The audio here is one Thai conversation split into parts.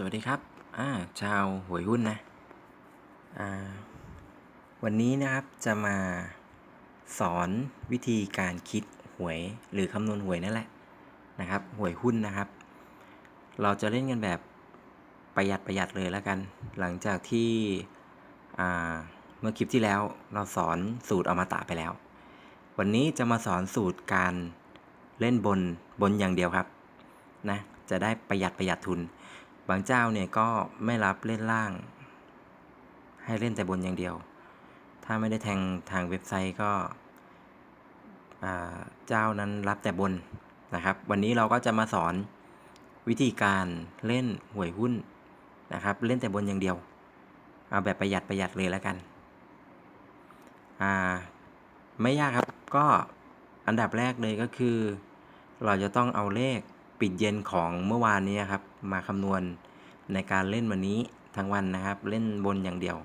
สวัสดีครับ อ่า ชาวหวยหุ้นนะ อ่า วันนี้นะครับจะมาสอนวิธีการคิดหวยหรือคำนวณหวยนั่นแหละนะครับ หวยหุ้นนะครับ เราจะเล่นกันแบบประหยัดประหยัดเลยแล้วกัน หลังจากที่ อ่า เมื่อคลิปที่แล้วเราสอนสูตรอมตะไปแล้ว วันนี้จะมาสอนสูตรการเล่นบนบนอย่างเดียวครับ นะ จะได้ประหยัดประหยัดทุน บางเจ้าเนี่ยก็ไม่รับเล่นล่าง ให้เล่นแต่บนอย่างเดียว ถ้าไม่ได้แทงทางเว็บไซต์ก็เจ้านั้นรับแต่บนนะครับ วันนี้เราก็จะมาสอนวิธีการเล่นหวยหุ้นนะครับ เล่นแต่บนอย่างเดียว เอาแบบประหยัดประหยัดเลยแล้วกันไม่ยากครับก็อันดับแรกเลยก็คือ เราจะต้องเอาเลข ปิดเย็นของเมื่อวานนี้ครับ มาคำนวณในการเล่นวันนี้ทั้งวันนะครับ เล่นบนอย่างเดียว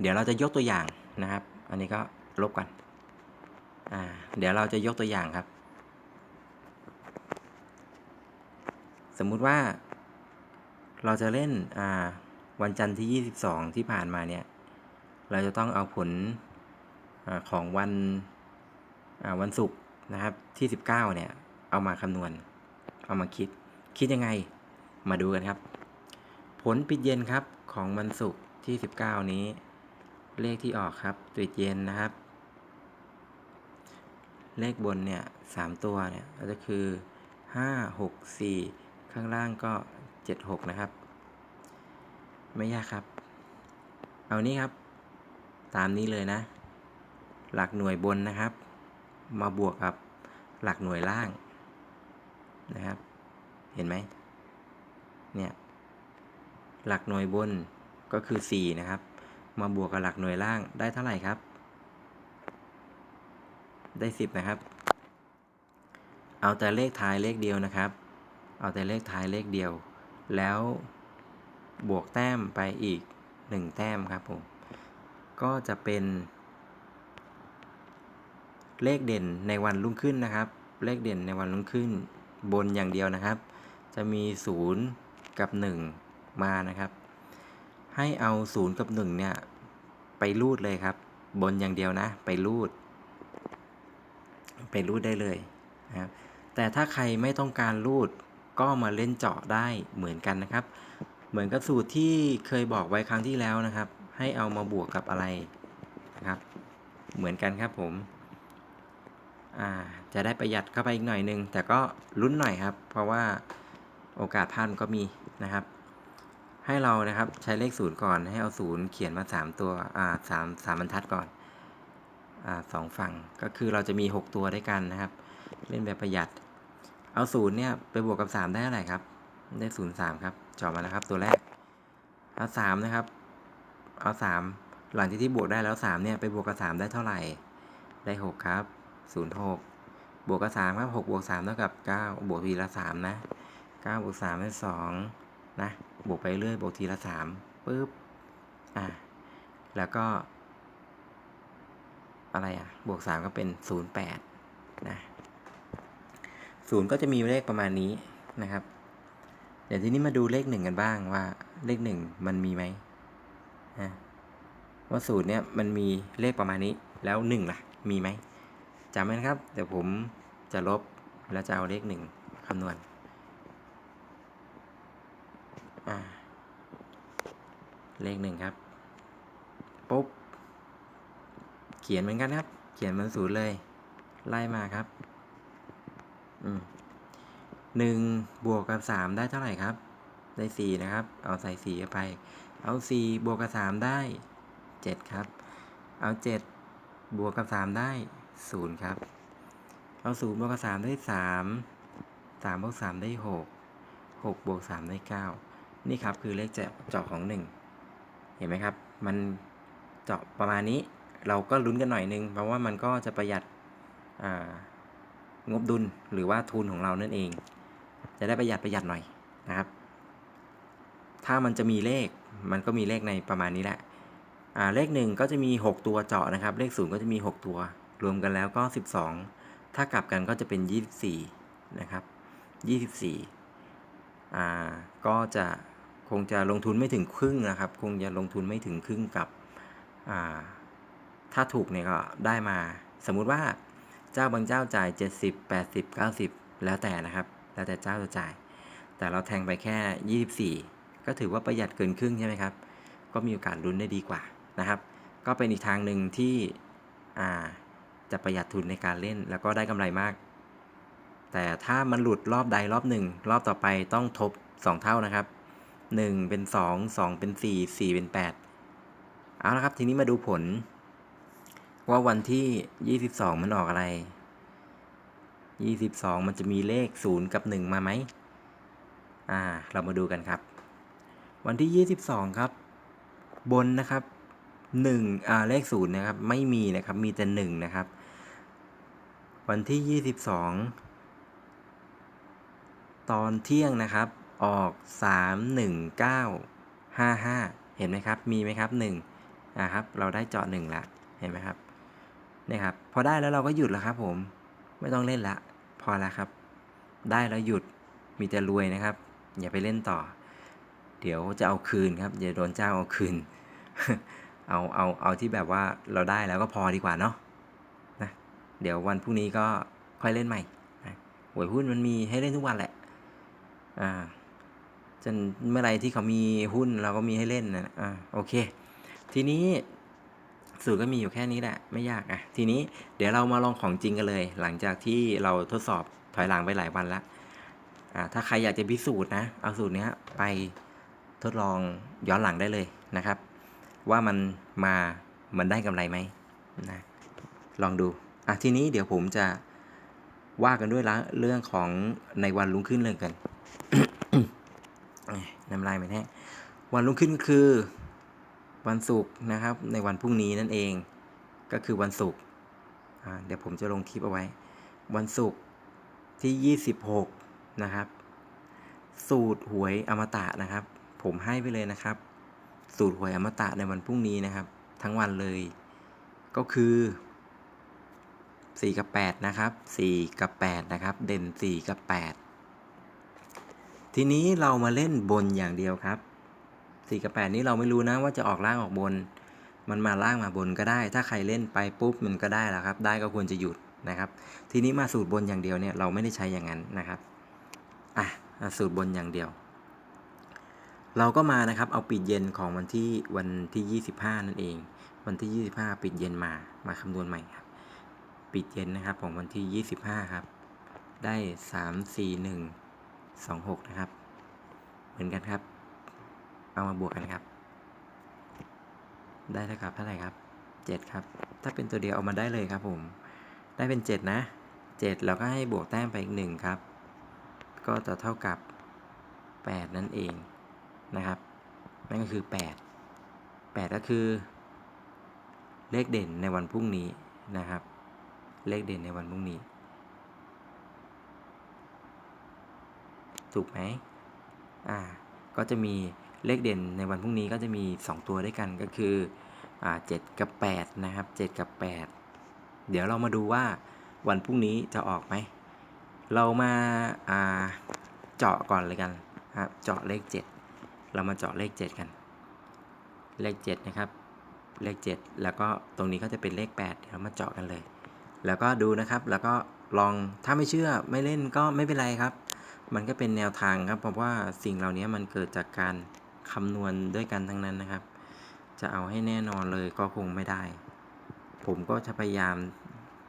เดี๋ยวเราจะยกตัวอย่างนะครับ อันนี้ก็ลบกันอ่าเดี๋ยวเราจะยกตัวอย่างครับ สมมุติว่า เราจะเล่นอ่าวันจันทร์ที่ 22 ที่ผ่านมาเนี่ย เราจะต้องเอาผลอาของวันวันศุกร์นะครับที่ 19 เนี่ย เอามาคำนวณ เอามาคิด คิดยังไง มาดูกันครับ ผลปิดเย็นครับของวันศุกร์ที่ 19 นี้ เลขที่ออกครับปิดเย็นนะครับ เลขบนเนี่ยสามตัวเนี่ยก็จะคือ 5 6 4 ข้างล่างก็ 7 6 นะครับ ไม่ยากครับ เอานี้ครับ ตามนี้เลยนะ หลักหน่วยบนนะครับ มาบวกกับหลักหน่วยล่าง นะครับ เห็นไหมเนี่ยหลักหน่วยบนก็คือ 4 นะครับ มาบวกกับหลักหน่วยล่างได้เท่าไหร่ครับ ได้ 10 นะครับ เอาแต่เลขท้ายเลขเดียวนะครับ เอาแต่เลขท้ายเลขเดียว แล้วบวกแต้มไปอีก 1 แต้มครับผมก็จะเป็น เลขเด่นในวันรุ่งขึ้นนะครับ เลขเด่นในวันรุ่งขึ้น บนอย่างเดียวนะครับ จะมี 0 กับ 1 มานะครับ ให้เอา 0 กับ 1 เนี่ย ไปรูดเลยครับ บนอย่างเดียวนะ ไปรูด ไปรูดได้เลยนะครับแต่ถ้าใครไม่ต้องการรูดก็มาเล่นเจาะได้เหมือนกันนะครับ เหมือนกับสูตรที่เคยบอกไว้ครั้งที่แล้วนะครับ ให้เอามาบวกกับอะไรนะครับ เหมือนกันครับผม อ่าจะได้ประหยัดเข้าไปอีกหน่อยนึง แต่ก็ลุ้นหน่อยครับ เพราะว่าโอกาสพลาดก็มีนะครับ ให้เรานะครับใช้เลขศูนย์ก่อนให้เอาศูนย์เขียนมา 3 ตัวอ่าสามสามบรรทัดก่อนอ่าสองฝั่งก็คือเราจะมี 6 ตัวด้วยกันนะครับ เล่นแบบประหยัด เอาศูนย์เนี่ยไปบวกกับ 3 ได้เท่าไหร่ครับ ได้ศูนย์สามครับจาะมาแล้วครับ ตัวแรกเอาสามนะครับ เอาสามหลังจากที่บวกได้แล้วสามเนี่ยไปบวกกับสามได้เท่าไหร่ได้หกครับ ศูนย์หกบวกกับสามครับหกบวกสามเท่ากับเก้าบวกทีละสามนะเก้าบวกสามได้สองนะบวกไปเรื่อยบวกทีละสามปึ๊บอะแล้วก็ อะไรอะ บวกสามก็เป็นศูนย์แปดนะศูนย์ก็จะมีเลขประมาณนี้นะครับ เดี๋ยวทีนี้มาดูเลขหนึ่งกันบ้างว่าเลขหนึ่งมันมีไหมนะว่าศูนย์เนี่ยมันมีเลขประมาณนี้แล้วหนึ่งล่ะ มีไหม จำไว้นะครับ เดี๋ยวผมจะลบแล้วจะเอาเลขหนึ่งคำนวณอ่าเลขหนึ่งครับ ปุ๊บ เขียนเหมือนกันครับ เขียนเหมือนศูนย์เลย ไล่มาครับ อืมหนึ่งบวกกับสามได้เท่าไหร่ครับ ได้สี่นะครับ เอาใส่สี่เข้าไป เอาสี่บวกกับสามได้เจ็ดครับ เอาเจ็ดบวกกับสามได้ ศูนย์ครับ เอาศูนย์บวกกับสามได้สามสามบวกสามได้หกหกบวกสามได้เก้านี่ครับคือเลขเจาะของหนึ่งเห็นไหมครับ มันเจาะประมาณนี้เราก็ลุ้นกันหน่อยนึง เพราะว่ามันก็จะประหยัดงบดุลหรือว่าทุนของเรานั่นเอง จะได้ประหยัดประหยัดหน่อยนะครับ ถ้ามันจะมีเลขมันก็มีเลขในประมาณนี้แหละเลขหนึ่งก็จะมี 6 ตัวเจาะนะครับ เลขศูนย์ก็จะมี 6 ตัว รวมกันแล้วก็ 12 ถ้ากลับกันก็จะเป็น 24 นะครับ 24 อ่า ก็จะคงจะลงทุนไม่ถึงครึ่งนะครับ คงจะลงทุนไม่ถึงครึ่งกับ อ่า ถ้าถูกเนี่ยก็ได้มา สมมุติว่าเจ้าบางเจ้าจ่าย 70 80 90 แล้วแต่นะครับ แล้วแต่เจ้าจะจ่าย แต่เราแทงไปแค่ 24 ก็ถือว่าประหยัดเกินครึ่งใช่ไหมครับ ก็มีโอกาสลุ้นได้ดีกว่านะครับ ก็เป็นอีกทางหนึ่งที่ อ่า จะประหยัดทุนในการเล่น แล้วก็ได้กำไรมาก แต่ถ้ามันหลุดรอบใดรอบหนึ่งรอบต่อไปต้องทบ 2 เท่านะครับ 1 เป็น 2 2 เป็น 4 4 เป็น 8 เอาละครับทีนี้มาดูผล ว่าวันที่ 22 มันออกอะไร 22 มันจะมีเลข 0 กับ 1 มาไหมอ่า เรามาดูกันครับ วันที่ 22 ครับ บนนะครับ1อ่าเลข0นะครับ ไม่มีนะครับ มีแต่1นะครับ วันที่ 22 ตอนเที่ยงนะครับ ออก 3 1 9 5 5 เห็นไหมครับ มีไหมครับ1นะครับ เราได้จาะ1ละเห็นไหมครับนี่ครับ พอได้แล้วเราก็หยุดแล้วครับ ผม ไม่ต้องเล่นละ พอแล้วครับ ได้แล้วหยุด มีแต่รวยนะครับ อย่าไปเล่นต่อ เดี๋ยวจะเอาคืนครับอย่าโดนเจ้าเอาคืน เอา เอา เอาที่แบบว่าเราได้แล้วก็พอดีกว่าเนาะ เดี๋ยววันพรุ่งนี้ก็ค่อยเล่นใหม่หวยหุ้นมันมีให้เล่นทุกวันแหละอ่าจนเมื่อไรที่เขามีหุ้นเราก็มีให้เล่นนะอ่าโอเค ทีนี้สูตรก็มีอยู่แค่นี้แหละ ไม่ยากอะ ทีนี้เดี๋ยวเรามาลองของจริงกันเลย หลังจากที่เราทดสอบถอยหลังไปหลายวันแล้วอ่าถ้าใครอยากจะพิสูจน์นะ เอาสูตรเนี้ยไปทดลองย้อนหลังได้เลยนะครับ ว่ามันมามันได้กำไรไหมนะลองดู อะทีนี้เดี๋ยวผมจะว่ากันด้วยละเรื่องของในวันรุ่งขึ้นเลยกันน้ำลายไม่แห้งวันรุ่งขึ้นคือวันศุกร์นะครับ ในวันพรุ่งนี้นั่นเอง ก็คือวันศุกร์เดี๋ยวผมจะลงคลิปเอาไว้ วันศุกร์ที่ 26 นะครับ สูตรหวยอมตะนะครับ ผมให้ไปเลยนะครับ สูตรหวยอมตะในวันพรุ่งนี้นะครับ ทั้งวันเลย ก็คือ 4 กับ 8 นะครับ 4 กับ 8 นะครับ เด่น 4 กับ 8 ทีนี้เรามาเล่นบนอย่างเดียวครับ 4 กับ 8 นี้เราไม่รู้นะว่าจะออกล่างออกบน มันมาล่างมาบนก็ได้ ถ้าใครเล่นไปปุ๊บมันก็ได้แล้วครับ ได้ก็ควรจะหยุดนะครับ ทีนี้มาสูตรบนอย่างเดียวเนี่ยเราไม่ได้ใช้อย่างนั้นนะครับอะสูตรบนอย่างเดียว เราก็มานะครับเอาปิดเย็นของวันที่วันที่ 25 นั่นเอง วันที่ 25 ปิดเย็นมามาคำนวณใหม่ครับ ปิดเย็นนะครับของวันที่ 25 ครับ ได้ 3 4 1 2 6 นะครับ เหมือนกันครับ เอามาบวกกันครับ ได้เท่ากับเท่าไหร่ครับ 7 ครับ ถ้าเป็นตัวเดียวเอามาได้เลยครับผม ได้เป็น 7 นะ7แล้วก็ให้บวกแต้มไปอีก 1 ครับ ก็จะเท่ากับ 8 นั่นเองนะครับ นั่นก็คือ 8 8 ก็คือ เลขเด่นในวันพรุ่งนี้นะครับ เลขเด่นในวันพรุ่งนี้ ถูกไหมอ่า ก็จะมีเลขเด่นในวันพรุ่งนี้ก็จะมี 2 ตัวด้วยกันก็คืออ่า7กับ8นะครับ7กับ 8 เดี๋ยวเรามาดูว่าวันพรุ่งนี้จะออกไหม เรามาอ่าเจาะก่อนเลยกันครับเจาะเลข 7 เรามาเจาะเลข 7 กัน เลข 7 นะครับ เลข 7 แล้วก็ตรงนี้ก็จะเป็นเลข 8 เดี๋ยวเรามาเจาะกันเลย แล้วก็ดูนะครับ แล้วก็ลองถ้าไม่เชื่อไม่เล่นก็ไม่เป็นไรครับ มันก็เป็นแนวทางครับ เพราะว่าสิ่งเหล่านี้มันเกิดจากการคำนวณด้วยกันทั้งนั้นนะครับ จะเอาให้แน่นอนเลยก็คงไม่ได้ ผมก็จะพยายาม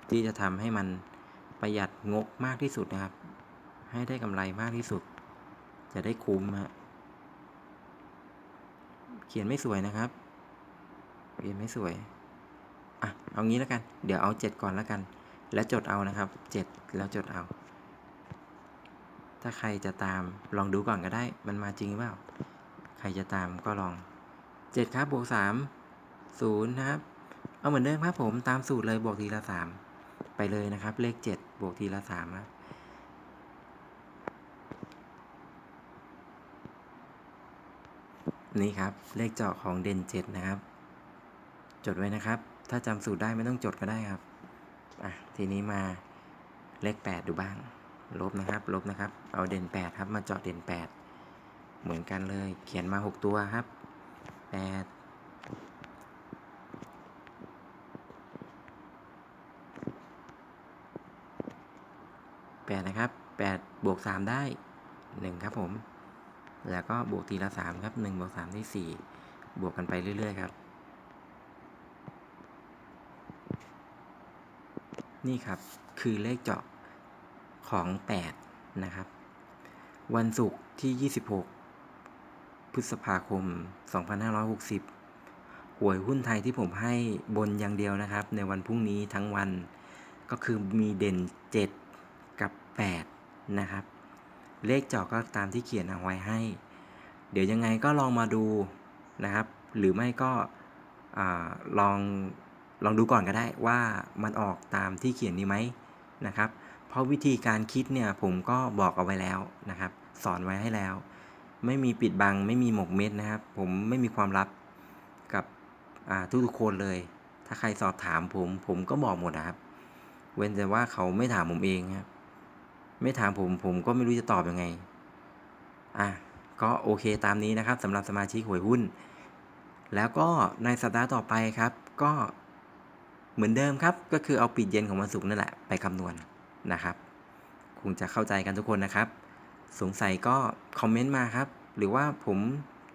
ที่จะทำให้มันประหยัดงบมากที่สุดนะครับ ให้ได้กำไรมากที่สุด จะได้คุ้มฮะเขียนไม่สวยนะครับ เขียนไม่สวย อะเอางี้แล้วกัน เดี๋ยวเอาเจ็ดก่อนแล้วกัน แล้วจดเอานะครับเจ็ดแล้วจดเอา ถ้าใครจะตามลองดูก่อนก็ได้ มันมาจริงหรือเปล่า ใครจะตามก็ลองเจ็ดครับบวกสามศูนย์นะครับ เอาเหมือนเดิมครับผมตามสูตรเลยบวกทีละสามไปเลยนะครับ เลขเจ็ดบวกทีละสามครับนี่ครับ เลขเจาะของเด่นเจ็ดนะครับ จดไว้นะครับ ถ้าจำสูตรได้ไม่ต้องจดก็ได้ครับ อะ ทีนี้มาเลข 8 ดูบ้าง ลบนะครับ ลบนะครับ เอาเด่น 8 ครับ มาเจาะเด่น 8 เหมือนกันเลย เขียนมาหกตัวครับแปดแปดนะครับแปดบวกสามได้หนึ่งครับผม แล้วก็บวกทีละสามครับหนึ่งบวกสามได้สี่บวกกันไปเรื่อย ๆ ครับ นี่ครับคือเลขเจาะของ 8 นะครับ วันศุกร์ที่ 26 พฤษภาคม 2560 หวยหุ้นไทยที่ผมให้บนอย่างเดียวนะครับ ในวันพรุ่งนี้ทั้งวันก็คือมีเด่น 7 กับ 8 นะครับ เลขเจาะก็ตามที่เขียนเอาไว้ให้ เดี๋ยวยังไงก็ลองมาดูนะครับ หรือไม่ก็อลอง ลองดูก่อนก็ได้ว่ามันออกตามที่เขียนนี้ไหมนะครับ เพราะวิธีการคิดเนี่ยผมก็บอกเอาไว้แล้วนะครับ สอนไว้ให้แล้ว ไม่มีปิดบังไม่มีหมกเม็ดนะครับ ผมไม่มีความลับกับทุกๆคนเลย ถ้าใครสอบถามผมผมก็บอกหมดนะครับ เว้นแต่ว่าเขาไม่ถามผมเองครับ ไม่ถามผมผมก็ไม่รู้จะตอบยังไง อะก็โอเคตามนี้นะครับสำหรับสมาชิกหวยหุ้น แล้วก็ในสัปดาห์ต่อไปครับ ก็ เหมือนเดิมครับ ก็คือเอาปิดเย็นของวันศุกร์นั่นแหละไปคำนวณนะครับ คงจะเข้าใจกันทุกคนนะครับ สงสัยก็คอมเมนต์มาครับ หรือว่าผม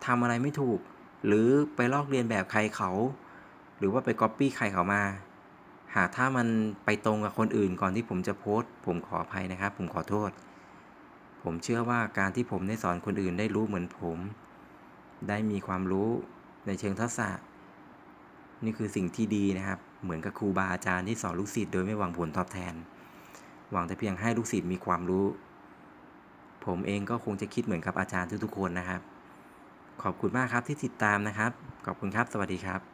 ทำอะไรไม่ถูก หรือไปลอกเรียนแบบใครเขา หรือว่าไปก๊อปปี้ใครเขามา หากถ้ามันไปตรงกับคนอื่นก่อนที่ผมจะโพสต์ ผมขออภัยนะครับ ผมขอโทษ ผมเชื่อว่าการที่ผมได้สอนคนอื่นได้รู้เหมือนผม ได้มีความรู้ในเชิงทักษะนี่คือสิ่งที่ดีนะครับ เหมือนกับครูบาอาจารย์ที่สอนลูกศิษย์โดยไม่หวังผลตอบแทน หวังแต่เพียงให้ลูกศิษย์มีความรู้ ผมเองก็คงจะคิดเหมือนกับอาจารย์ทุกๆคนนะครับ ขอบคุณมากครับที่ติดตามนะครับ ขอบคุณครับ สวัสดีครับ